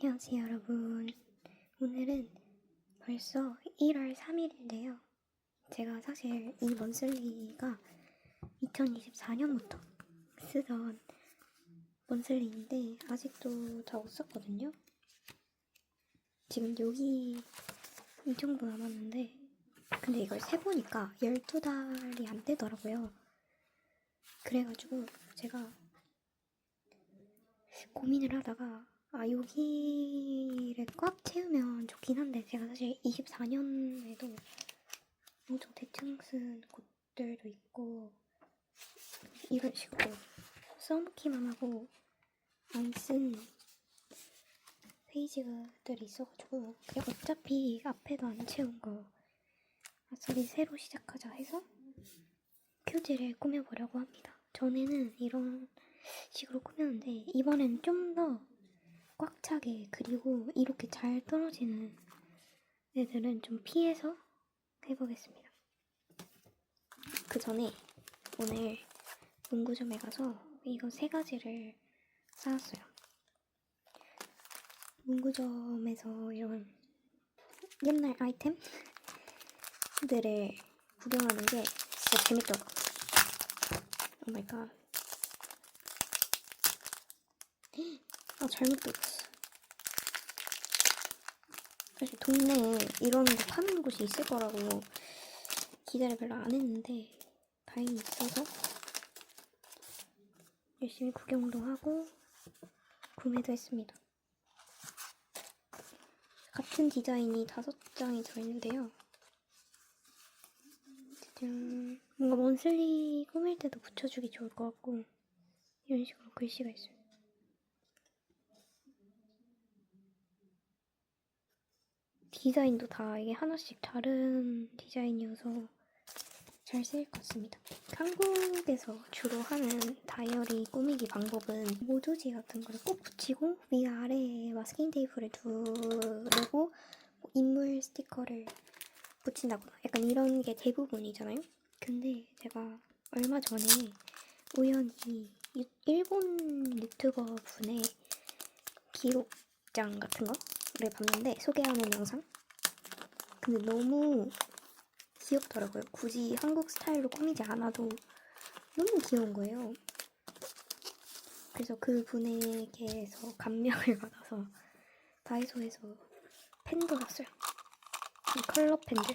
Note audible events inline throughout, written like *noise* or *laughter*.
안녕하세요 여러분. 오늘은 벌써 1월 3일인데요. 제가 사실 이 먼슬리가 2024년부터 쓰던 먼슬리인데 아직도 다 못 썼거든요. 지금 여기 이 정도 남았는데 근데 이걸 세보니까 12달이 안 되더라고요. 그래가지고 제가 고민을 하다가 아 여기를 꽉 채우면 좋긴 한데 제가 사실 24년에도 엄청 대충 쓴 곳들도 있고 이런 식으로 써놓기만 하고 안 쓴 페이지들이 있어가지고 그냥 어차피 앞에도 안 채운 거 아싸리 새로 시작하자 해서 표지를 꾸며보려고 합니다. 전에는 이런 식으로 꾸몄는데 이번엔 좀더 꽉 차게 그리고 이렇게 잘 떨어지는 애들은 좀 피해서 해보겠습니다. 그 전에 오늘 문구점에 가서 이거 세 가지를 사왔어요. 문구점에서 이런 옛날 아이템들을 구경하는 게 진짜 재밌더라고요. 오 마이 갓. 아, 잘못 뜯었어. 사실 동네에 이런 거 파는 곳이 있을 거라고 기대를 별로 안 했는데 다행히 있어서 열심히 구경도 하고 구매도 했습니다. 같은 디자인이 다섯 장이 들어있는데요. 짜잔. 뭔가 먼슬리 꾸밀 때도 붙여주기 좋을 것 같고 이런 식으로 글씨가 있어요. 디자인도 다 이게 하나씩 다른 디자인이어서 잘 쓰일 것 같습니다. 한국에서 주로 하는 다이어리 꾸미기 방법은 모조지 같은 거를 꼭 붙이고 위아래에 마스킹 테이프를 두르고 인물 스티커를 붙인다거나 약간 이런 게 대부분이잖아요. 근데 제가 얼마 전에 우연히 유- 일본 유튜버 분의 기록장 같은 거를 봤는데 소개하는 영상. 근데 너무 귀엽더라고요. 굳이 한국 스타일로 꾸미지 않아도 너무 귀여운 거예요. 그래서 그 분에게서 감명을 *laughs* 받아서 다이소에서 펜도 샀어요. 이 컬러 펜들.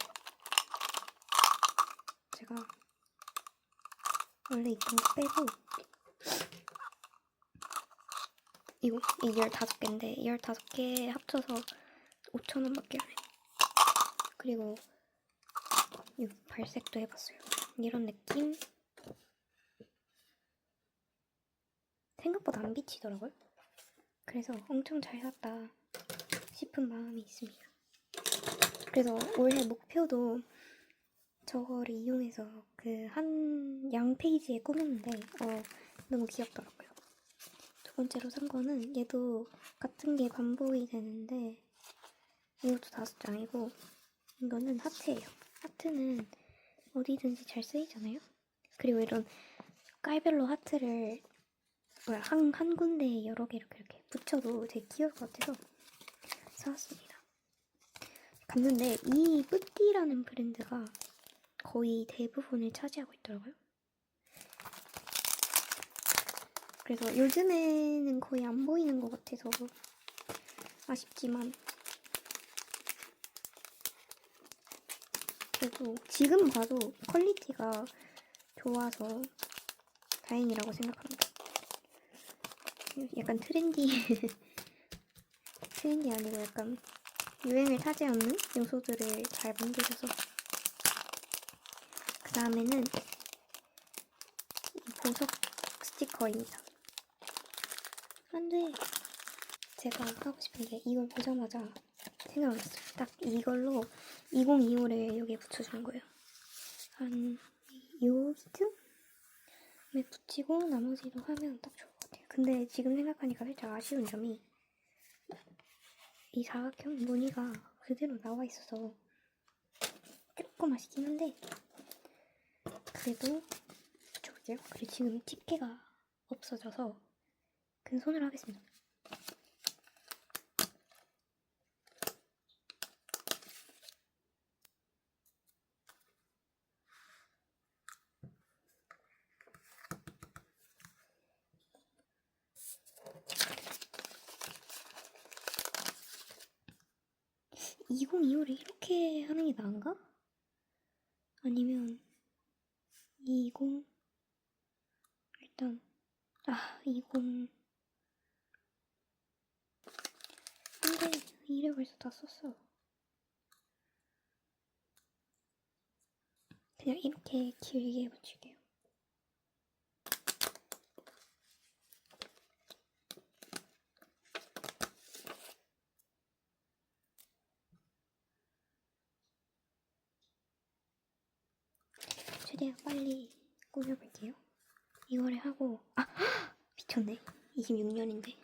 제가 원래 있던 거 빼고 이거 이 15개인데 15개 합쳐서 5,000원밖에 안 해요. 그리고 이 발색도 해봤어요. 이런 느낌. 생각보다 안 비치더라고요. 그래서 엄청 잘 샀다 싶은 마음이 있습니다. 그래서 올해 목표도 저거를 이용해서 그 한 양 페이지에 꾸몄는데 어 너무 귀엽더라고요. 두 번째로 산 거는 얘도 같은 게 반복이 되는데 이것도 다섯 장이고 이거는 하트예요. 하트는 어디든지 잘 쓰이잖아요. 그리고 이런 깔별로 하트를 뭐야 한, 한 군데에 여러 개 이렇게 이렇게 붙여도 되게 귀여울 것 같아서 사왔습니다. 갔는데 이 뿌띠라는 브랜드가 거의 대부분을 차지하고 있더라고요. 그래서 요즘에는 거의 안 보이는 것 같아서 아쉽지만 그래도 지금 봐도 퀄리티가 좋아서 다행이라고 생각합니다. 약간 트렌디 *laughs* 트렌디 아니고 약간 유행을 타지 않는 요소들을 잘 만드셔서 그 다음에는 이 보석 스티커입니다. 안 돼 제가 하고 싶은 게 이걸 보자마자 생각났어요. 딱 이걸로 2025를 여기에 붙여주는 거예요. 한 요쯤에 붙이고 나머지도 하면 딱 좋을 것 같아요. 근데 지금 생각하니까 살짝 아쉬운 점이 이 사각형 무늬가 그대로 나와 있어서 조금 아쉽긴 한데 그래도 붙여볼게요. 그리고 지금 집게가 없어져서 그 손으로 하겠습니다. 2025를 이렇게 하는 게 나은가? 아니면 20 일단 아 20 안돼 이래 벌써 다 썼어. 그냥 이렇게 길게 붙일게요 최대한 빨리 꾸며볼게요. 이거를 하고 아 *gasps* 미쳤네. 26년인데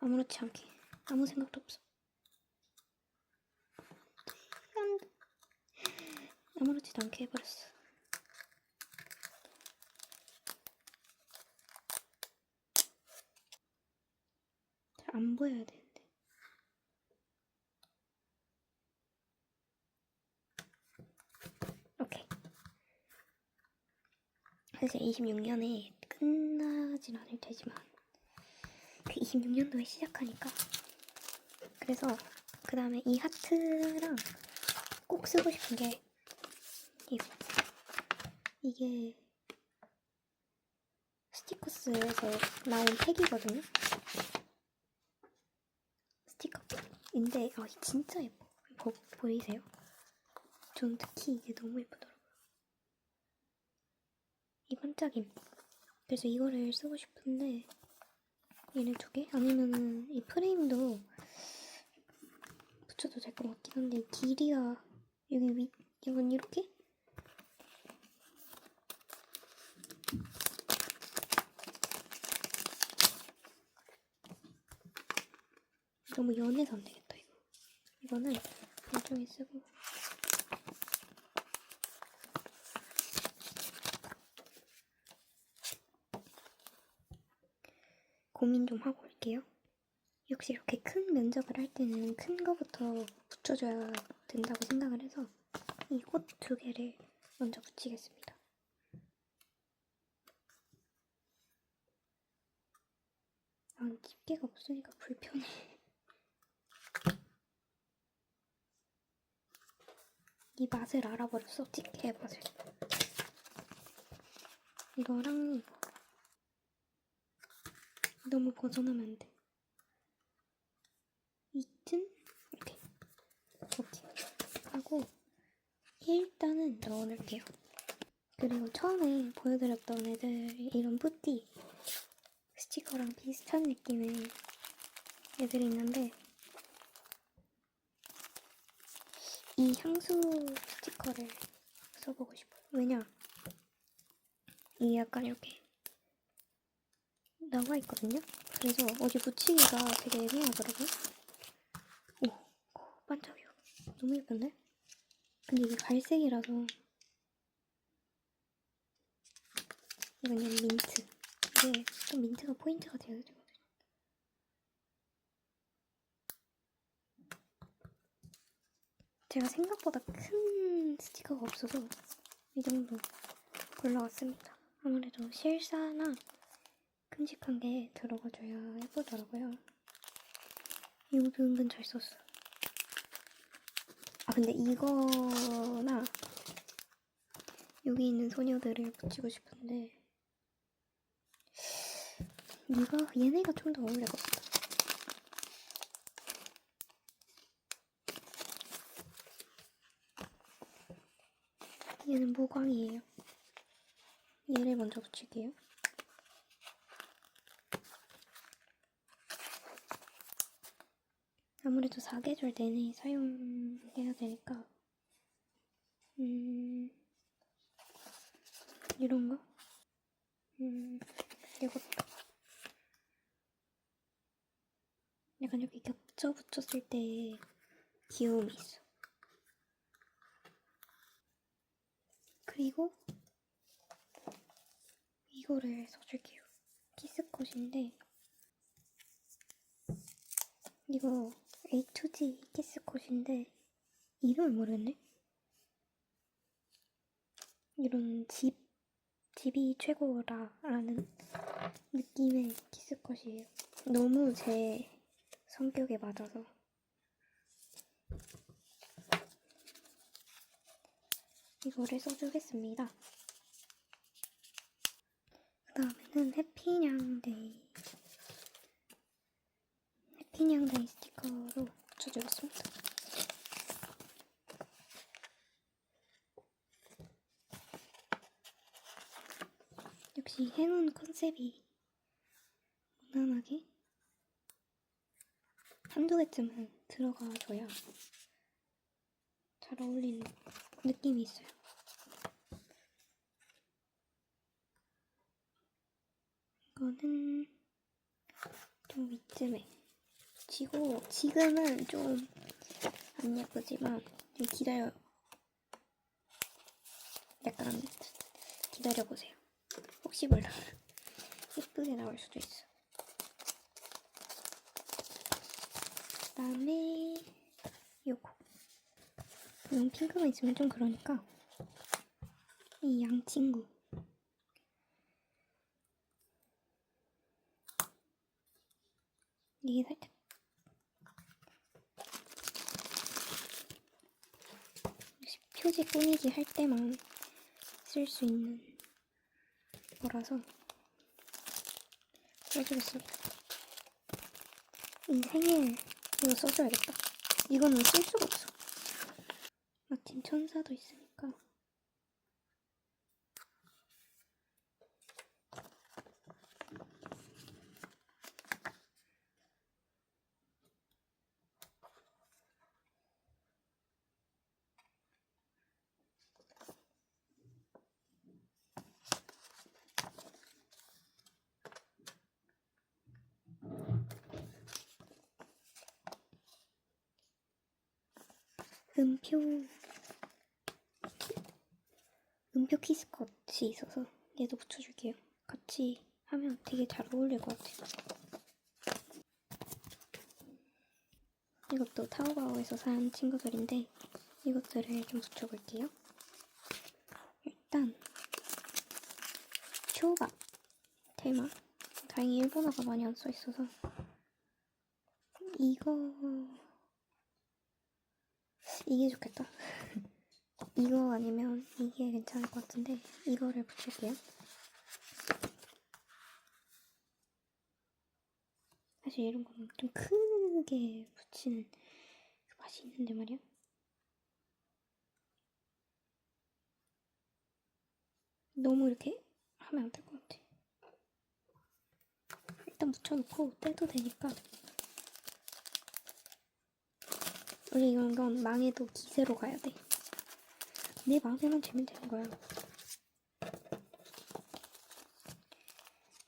아무렇지 않게 아무 생각도 없어. 안 돼. 아무렇지도 않게 해버렸어. 잘 안 보여야 되는데. 오케이. 사실 26년에 끝나진 않을 테지만 그 26년도에 시작하니까. 그래서 그 다음에 이 하트랑 꼭 쓰고 싶은 게 이거. 이게 스티커스에서 나온 팩이거든요. 스티커인데 아 진짜 예뻐. 보, 보이세요? 전 특히 이게 너무 예쁘더라고요 이 반짝임. 그래서 이거를 쓰고 싶은데 얘네 두 개? 아니면은 이 프레임도 붙여도 될 것 같긴 한데 길이가 여기 위 이건 이렇게? 너무 연해서 안 되겠다 이거. 이거는 나중에 쓰고 고민 좀 하고 올게요. 역시 이렇게 큰 면적을 할 때는 큰 거부터 붙여줘야 된다고 생각을 해서 이 꽃 두 개를 먼저 붙이겠습니다. 아, 집게가 없으니까 불편해. 이 맛을 알아버렸어, 집게의 맛을. 이거랑 이거. 너무 벗어나면 안 돼. 이쯤? 이렇게. 이렇게. 하고, 일단은 넣어놓을게요. 그리고 처음에 보여드렸던 애들, 이런 뿌띠 스티커랑 비슷한 느낌의 애들이 있는데, 이 향수 스티커를 써보고 싶어요. 왜냐? 이게 약간 이렇게 나와 있거든요. 그래서 어디 붙이기가 되게 애매하더라고요. 오, 오 반짝이요. 너무 예쁜데? 근데 이게 갈색이라서 이건 그냥 민트. 이게 또 민트가 포인트가 되어야 되거든요. 제가 생각보다 큰 스티커가 없어서 이 정도 골라왔습니다. 아무래도 실사나 큼직한 게 들어가줘야 예쁘더라고요. 이것도 은근 잘 썼어. 아 근데 이거나 여기 있는 소녀들을 붙이고 싶은데 얘가 얘네가 좀 더 어울릴 것 같아. 얘는 모광이에요. 얘를 먼저 붙일게요. 아무래도 사계절 내내 사용해야 되니까. 음 이런 거? 음 이것도 약간 이렇게 겹쳐 붙였을 때 귀여움이 있어. 그리고 이거를 써줄게요. 키스컷인데 이거 A2G 키스컷인데 이름을 모르겠네. 이런 집 집이 최고라라는 느낌의 키스컷이에요. 너무 제 성격에 맞아서 이거를 써주겠습니다. 그 다음에는 해피냥 데이 해 피냥데이 스티커로 붙여주겠습니다. 역시 행운 컨셉이 무난하게 한두 개쯤은 들어가줘야 잘 어울리는 느낌이 있어요. 이거는 좀 위쯤에 지고 지금은 좀 안 예쁘지만 좀 기다려. 약간 기다려 보세요. 혹시 몰라. 예쁘게 나올 수도 있어. 그 다음에 요거. 이런 핑크가 있으면 좀 그러니까. 이 양 친구. 이게 살짝 역시 표지 꾸미기 할 때만 쓸 수 있는 거라서 써주겠습니다. 이 생일 이거 써줘야겠다. 이거는 쓸 수가 없어. 마침 천사도 있으니까. 음표 음표 키스컷이 있어서 얘도 붙여줄게요. 같이 하면 되게 잘 어울릴 것 같아요. 이것도 타오바오에서 산 친구들인데 이것들을 좀 붙여볼게요. 일단 초밥 테마 다행히 일본어가 많이 안 써 있어서 이거 이게 좋겠다. 이거 아니면 이게 괜찮을 것 같은데 이거를 붙일게요. 사실 이런 거는 좀 크게 붙이는 그 맛이 있는데 말이야. 너무 이렇게 하면 안 될 것 같아. 일단 묻혀놓고 떼도 되니까 원래 이런 건 망해도 기세로 가야 돼. 내 마음에만 들면 되는 거야.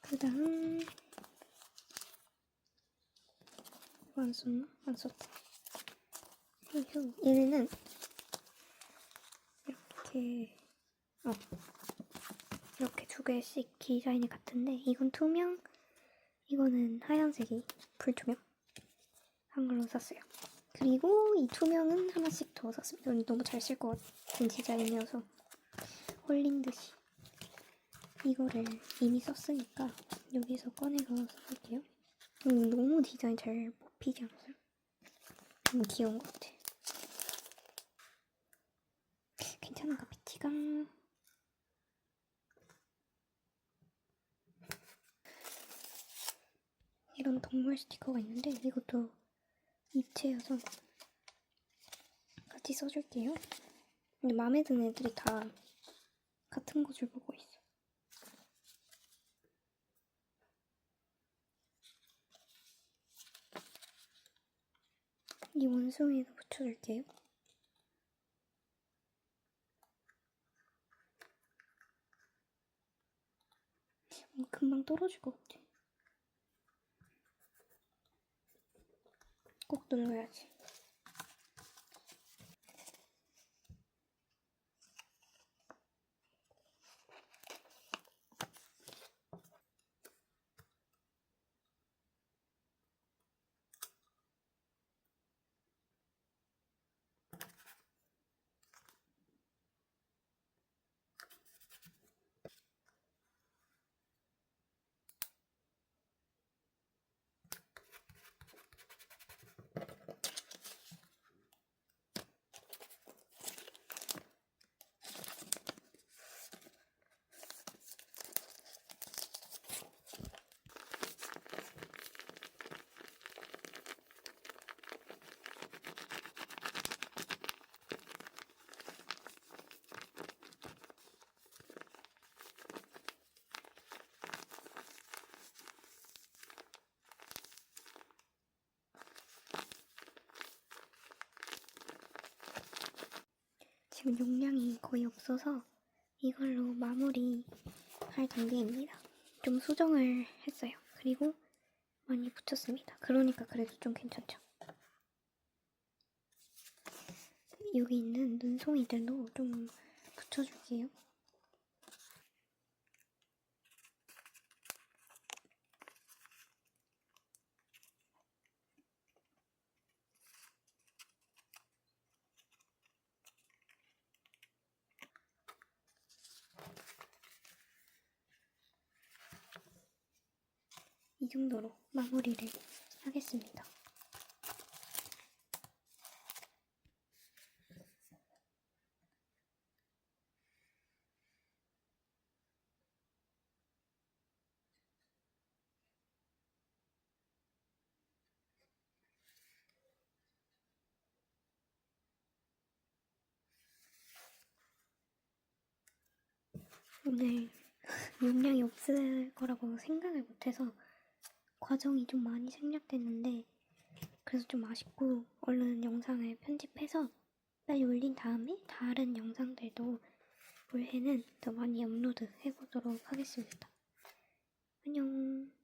그 다음, 이거 안 썼나? 안 썼다. 휴, 얘네는 이렇게, 어, 이렇게 두 개씩 디자인이 같은데, 이건 투명, 이거는 하얀색이 불투명. 한 걸로 샀어요. 그리고 이 투명은 하나씩 더 샀습니다. 너무 잘 쓸 것 같은 디자인이어서 홀린 듯이 이거를 이미 썼으니까 여기서 꺼내서 써볼게요. 음, 너무 디자인 잘 뽑히지 않았어요? 너무 귀여운 것 같아. 괜찮은가 비티가 이런 동물 스티커가 있는데 이것도 입체여서 같이 써줄게요. 근데 마음에 드는 애들이 다 같은 곳을 보고 있어. 이 원숭이에도 붙여줄게요. 어, 금방 떨어질 것 같아. 꼭 눌러야지. 지금 용량이 거의 없어서 이걸로 마무리 할 단계입니다. 좀 수정을 했어요. 그리고 많이 붙였습니다. 그러니까 그래도 좀 괜찮죠. 여기 있는 눈송이들도 좀 붙여줄게요. 이 정도로 마무리를 하겠습니다. 오늘 *laughs* 용량이 없을 거라고 생각을 못해서 과정이 좀 많이 생략됐는데 그래서 좀 아쉽고 얼른 영상을 편집해서 빨리 올린 다음에 다른 영상들도 올해는 더 많이 업로드 해보도록 하겠습니다. 안녕.